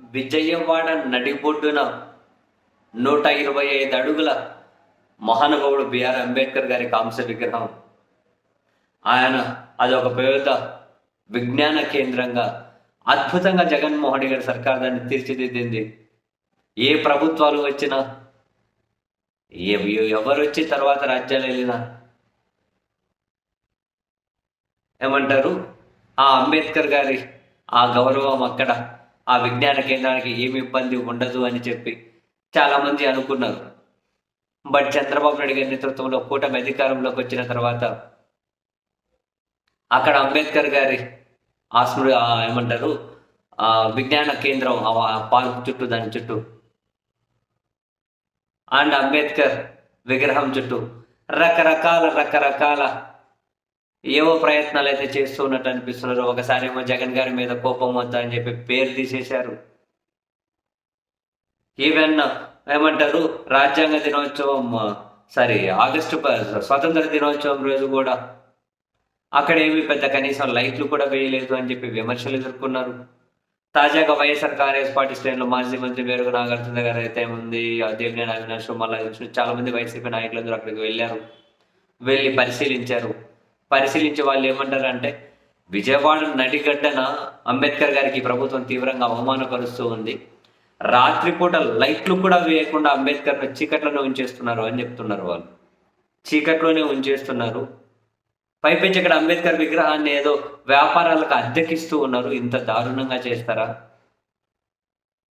విజయవాడ నడిబొడ్డున నూట ఇరవై ఐదు అడుగుల మహానుభావుడు బిఆర్ అంబేద్కర్ గారి కాంస విగ్రహం. ఆయన అది ఒక పెద్ద విజ్ఞాన కేంద్రంగా అద్భుతంగా జగన్మోహన్ రెడ్డి గారి సర్కార్ దాన్ని తీర్చిదిద్దింది. ఏ ప్రభుత్వాలు వచ్చినా ఎవరు వచ్చి తర్వాత రాజ్యాలు వెళ్ళినా ఏమంటారు? ఆ అంబేద్కర్ గారి ఆ గౌరవం అక్కడ ఆ విజ్ఞాన కేంద్రానికి ఏమి ఇబ్బంది ఉండదు అని చెప్పి చాలా మంది అనుకున్నారు. బట్ చంద్రబాబు నాయుడు గారి నేతృత్వంలో కూటమి అధికారంలోకి వచ్చిన తర్వాత అక్కడ అంబేద్కర్ గారి ఆశ్రుడు ఏమంటారు ఆ విజ్ఞాన కేంద్రం పార్క్ చుట్టూ దాని చుట్టూ. అండ్ అంబేద్కర్ విగ్రహం చుట్టూ రకరకాల రకరకాల ఏవో ప్రయత్నాలు అయితే చేస్తూ ఉన్నట్టు అనిపిస్తున్నారు. ఒకసారి ఏమో జగన్ గారి మీద కోపం వద్దా అని చెప్పి పేరు తీసేశారు. ఈవెన్ ఏమంటారు రాజ్యాంగ దినోత్సవం సారీ ఆగస్టు ప- దినోత్సవం రోజు కూడా అక్కడ ఏమి పెద్ద కనీసం లైట్లు కూడా వేయలేదు అని చెప్పి విమర్శలు ఎదుర్కొన్నారు. తాజాగా వైఎస్ఆర్ కాంగ్రెస్ పార్టీ శ్రేణులు మాజీ మంత్రి మేరకు నాగార్జున గారు అయితే ఉంది దేవినేని అవినాష్ మళ్ళా చాలా మంది వైసీపీ నాయకులందరూ అక్కడికి వెళ్ళారు. వెళ్ళి పరిశీలించారు. పరిశీలించే వాళ్ళు ఏమంటారు అంటే విజయవాడ నడిగడ్డన అంబేద్కర్ గారికి ప్రభుత్వం తీవ్రంగా అవమానపరుస్తూ ఉంది. రాత్రిపూట లైట్లు కూడా వేయకుండా అంబేద్కర్ను చీకట్లోనే ఉంచేస్తున్నారు అని చెప్తున్నారు వాళ్ళు. చీకట్లోనే ఉంచేస్తున్నారు. పైపించి ఇక్కడ అంబేద్కర్ విగ్రహాన్ని ఏదో వ్యాపారాలకు అద్దెకిస్తూ ఉన్నారు. ఇంత దారుణంగా చేస్తారా?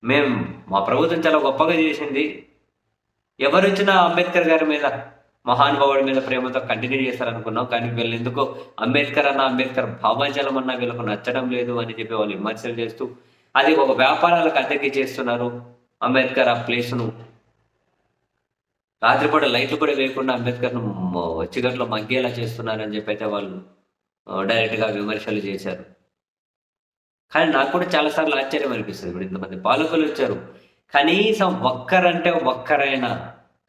మేము మా ప్రభుత్వం చాలా గొప్పగా చేసింది. ఎవరు వచ్చినా అంబేద్కర్ గారి మీద మహానుభావుడి మీద ప్రేమతో కంటిన్యూ చేస్తారనుకున్నాం కానీ వీళ్ళు ఎందుకో అంబేద్కర్ అన్న అంబేద్కర్ భావాజలం అన్న వీళ్ళకు నచ్చడం లేదు అని చెప్పి వాళ్ళు విమర్శలు చేస్తూ అది ఒక వ్యాపారాలకు అద్దెకి చేస్తున్నారు అంబేద్కర్ ఆ ప్లేస్ను. రాత్రిపూట లైట్లు కూడా వేయకుండా అంబేద్కర్ను చిగట్లో మగ్గేలా చేస్తున్నారని చెప్పి అయితే వాళ్ళు డైరెక్ట్గా విమర్శలు చేశారు. కానీ నాకు కూడా చాలాసార్లు ఆశ్చర్యం అనిపిస్తుంది. ఇప్పుడు ఇంతమంది పాలకులు వచ్చారు. కనీసం ఒక్కరంటే ఒక్కరైనా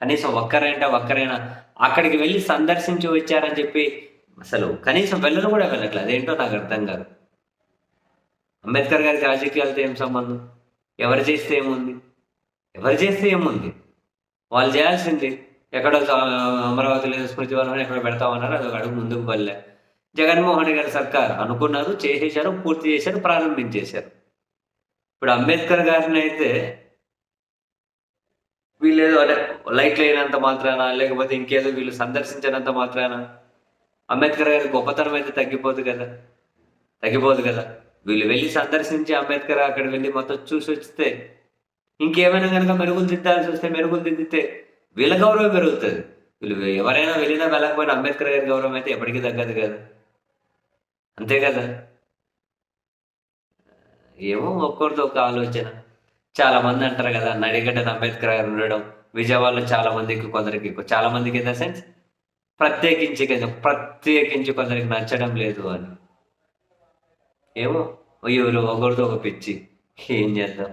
కనీసం ఒక్కరైనా ఒక్కరైనా అక్కడికి వెళ్ళి సందర్శించి వచ్చారని చెప్పి అసలు కనీసం వెళ్ళను కూడా వెళ్ళట్లేదు. అదేంటో నాకు అర్థం కాదు. అంబేద్కర్ గారికి రాజకీయాలతో ఏం సంబంధం? ఎవరు చేస్తే ఏముంది? ఎవరు చేస్తే ఏముంది? వాళ్ళు చేయాల్సింది ఎక్కడో అమరావతిలో అమరావతి లేదా స్మృతి వనం ఎక్కడ పెడతామన్నారు అది ఒక అడుగు ముందుకు వెళ్ళే జగన్మోహన్ గారి సర్కార్ అనుకున్నారు చేసేశారు పూర్తి చేశారు ప్రారంభించేశారు. ఇప్పుడు అంబేద్కర్ గారిని అయితే వీళ్ళు ఏదో అంటే లైట్లు అయినంత మాత్రాన? లేకపోతే ఇంకేదో వీళ్ళు సందర్శించినంత మాత్రాన? అంబేద్కర్ గారి గొప్పతనం అయితే తగ్గిపోదు కదా. తగ్గిపోదు కదా. వీళ్ళు వెళ్ళి సందర్శించి అంబేద్కర్ అక్కడ వెళ్ళి మొత్తం చూసి వస్తే ఇంకేమైనా కనుక మెరుగులు దిద్దాల్సి వస్తే మెరుగులు దిద్దితే వీళ్ళ గౌరవం పెరుగుతుంది. వీళ్ళు ఎవరైనా వెళ్ళినా వెళ్ళకపోయినా అంబేద్కర్ గారి గౌరవం అయితే ఎప్పటికీ తగ్గదు కదా. అంతే కదా. ఏమో ఒక్కొక్కరితో ఒక ఆలోచన. చాలా మంది అంటారు కదా నడిగడ్డ అంబేద్కర్ గారు ఉండడం విజయవాడలో చాలా మందికి కొందరికి చాలా మందికి ఇన్ ద సెన్స్ ప్రత్యేకించి ప్రత్యేకించి కొందరికి నచ్చడం లేదు అని. ఏమో ఎవరు ఒకరితో ఒక పిచ్చి. ఏం చేద్దాం?